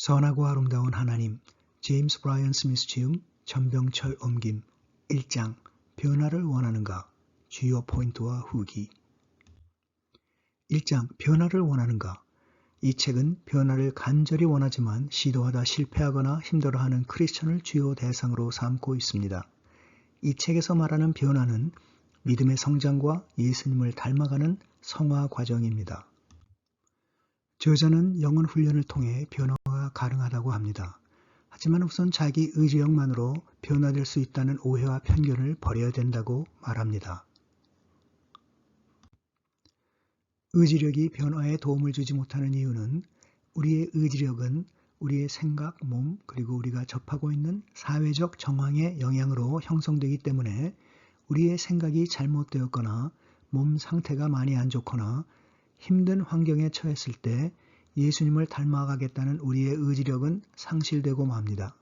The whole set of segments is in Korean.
선하고 아름다운 하나님 제임스 브라이언 스미스 지음 전병철 옮김 1장 변화를 원하는가 주요 포인트와 후기 1장 변화를 원하는가 이 책은 변화를 간절히 원하지만 시도하다 실패하거나 힘들어하는 크리스천을 주요 대상으로 삼고 있습니다. 이 책에서 말하는 변화는 믿음의 성장과 예수님을 닮아가는 성화 과정입니다. 저자는 영혼 훈련을 통해 변화가 가능하다고 합니다. 하지만 우선 자기 의지력만으로 변화될 수 있다는 오해와 편견을 버려야 된다고 말합니다. 의지력이 변화에 도움을 주지 못하는 이유는 우리의 의지력은 우리의 생각, 몸, 그리고 우리가 접하고 있는 사회적 정황의 영향으로 형성되기 때문에 우리의 생각이 잘못되었거나 몸 상태가 많이 안 좋거나 힘든 환경에 처했을 때 예수님을 닮아가겠다는 우리의 의지력은 상실되고 맙니다.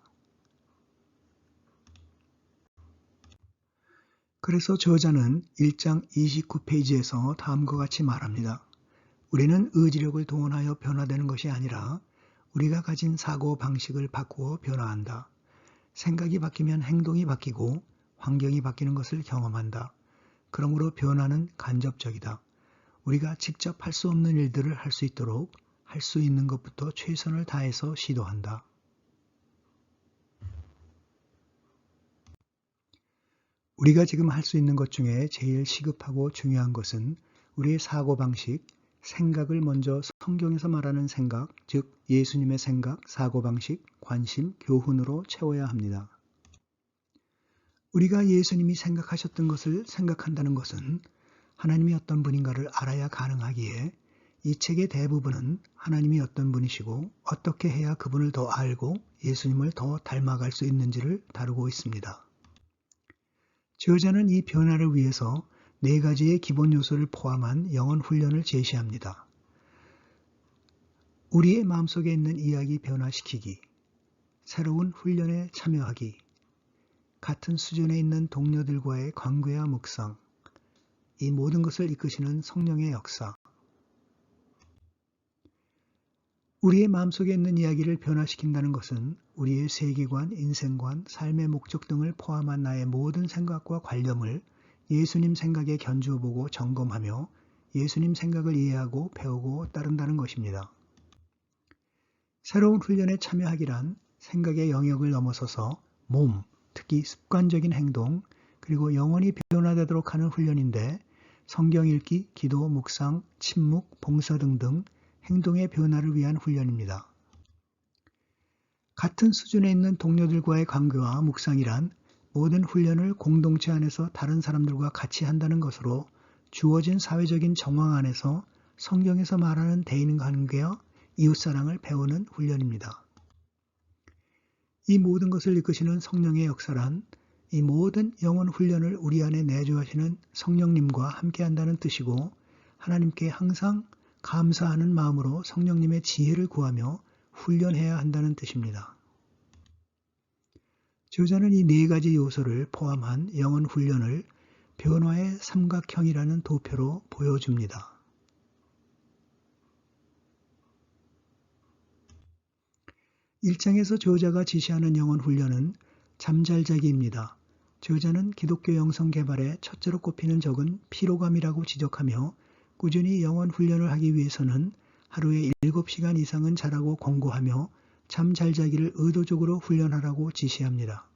그래서 저자는 1장 29페이지에서 다음과 같이 말합니다. 우리는 의지력을 동원하여 변화되는 것이 아니라 우리가 가진 사고 방식을 바꾸어 변화한다. 생각이 바뀌면 행동이 바뀌고 환경이 바뀌는 것을 경험한다. 그러므로 변화는 간접적이다. 우리가 직접 할 수 없는 일들을 할 수 있도록 할 수 있는 것부터 최선을 다해서 시도한다. 우리가 지금 할 수 있는 것 중에 제일 시급하고 중요한 것은 우리의 사고방식, 생각을 먼저 성경에서 말하는 생각, 즉 예수님의 생각, 사고방식, 관심, 교훈으로 채워야 합니다. 우리가 예수님이 생각하셨던 것을 생각한다는 것은 하나님이 어떤 분인가를 알아야 가능하기에 이 책의 대부분은 하나님이 어떤 분이시고 어떻게 해야 그분을 더 알고 예수님을 더 닮아갈 수 있는지를 다루고 있습니다. 저자는 이 변화를 위해서 네 가지의 기본 요소를 포함한 영혼 훈련을 제시합니다. 우리의 마음속에 있는 이야기 변화시키기, 새로운 훈련에 참여하기, 같은 수준에 있는 동료들과의 관계와 묵상, 이 모든 것을 이끄시는 성령의 역사, 우리의 마음속에 있는 이야기를 변화시킨다는 것은 우리의 세계관, 인생관, 삶의 목적 등을 포함한 나의 모든 생각과 관념을 예수님 생각에 견주어 보고 점검하며 예수님 생각을 이해하고 배우고 따른다는 것입니다. 새로운 훈련에 참여하기란 생각의 영역을 넘어서서 몸, 특히 습관적인 행동, 그리고 영원히 변화되도록 하는 훈련인데 성경 읽기, 기도, 묵상, 침묵, 봉사 등등 행동의 변화를 위한 훈련입니다. 같은 수준에 있는 동료들과의 관계와 묵상이란 모든 훈련을 공동체 안에서 다른 사람들과 같이 한다는 것으로 주어진 사회적인 정황 안에서 성경에서 말하는 대인 관계와 이웃사랑을 배우는 훈련입니다. 이 모든 것을 이끄시는 성령의 역사란 이 모든 영혼 훈련을 우리 안에 내주하시는 성령님과 함께 한다는 뜻이고 하나님께 항상 감사하는 마음으로 성령님의 지혜를 구하며 훈련해야 한다는 뜻입니다. 저자는 이 네 가지 요소를 포함한 영혼 훈련을 변화의 삼각형이라는 도표로 보여줍니다. 1장에서 저자가 지시하는 영혼 훈련은 잠잘자기입니다. 저자는 기독교 영성 개발의 첫째로 꼽히는 적은 피로감이라고 지적하며 꾸준히 영혼 훈련을 하기 위해서는 하루에 7시간 이상은 자라고 권고하며 잠 잘 자기를 의도적으로 훈련하라고 지시합니다.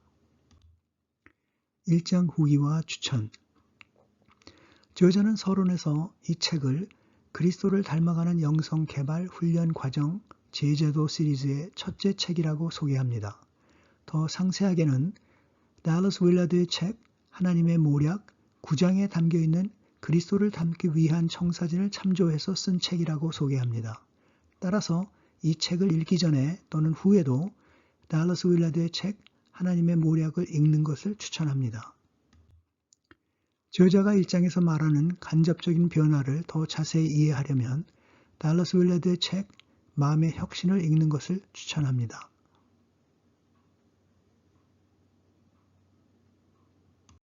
1장 후기와 추천 저자는 서론에서 이 책을 그리스도를 닮아가는 영성 개발 훈련 과정 제제도 시리즈의 첫째 책이라고 소개합니다. 더 상세하게는 달러스 윌라드의 책 하나님의 모략 9장에 담겨 있는 그리스도를 담기 위한 청사진을 참조해서 쓴 책이라고 소개합니다. 따라서 이 책을 읽기 전에 또는 후에도 달러스 윌라드의 책 하나님의 모략을 읽는 것을 추천합니다. 저자가 일장에서 말하는 간접적인 변화를 더 자세히 이해하려면 달러스 윌라드의 책 마음의 혁신을 읽는 것을 추천합니다.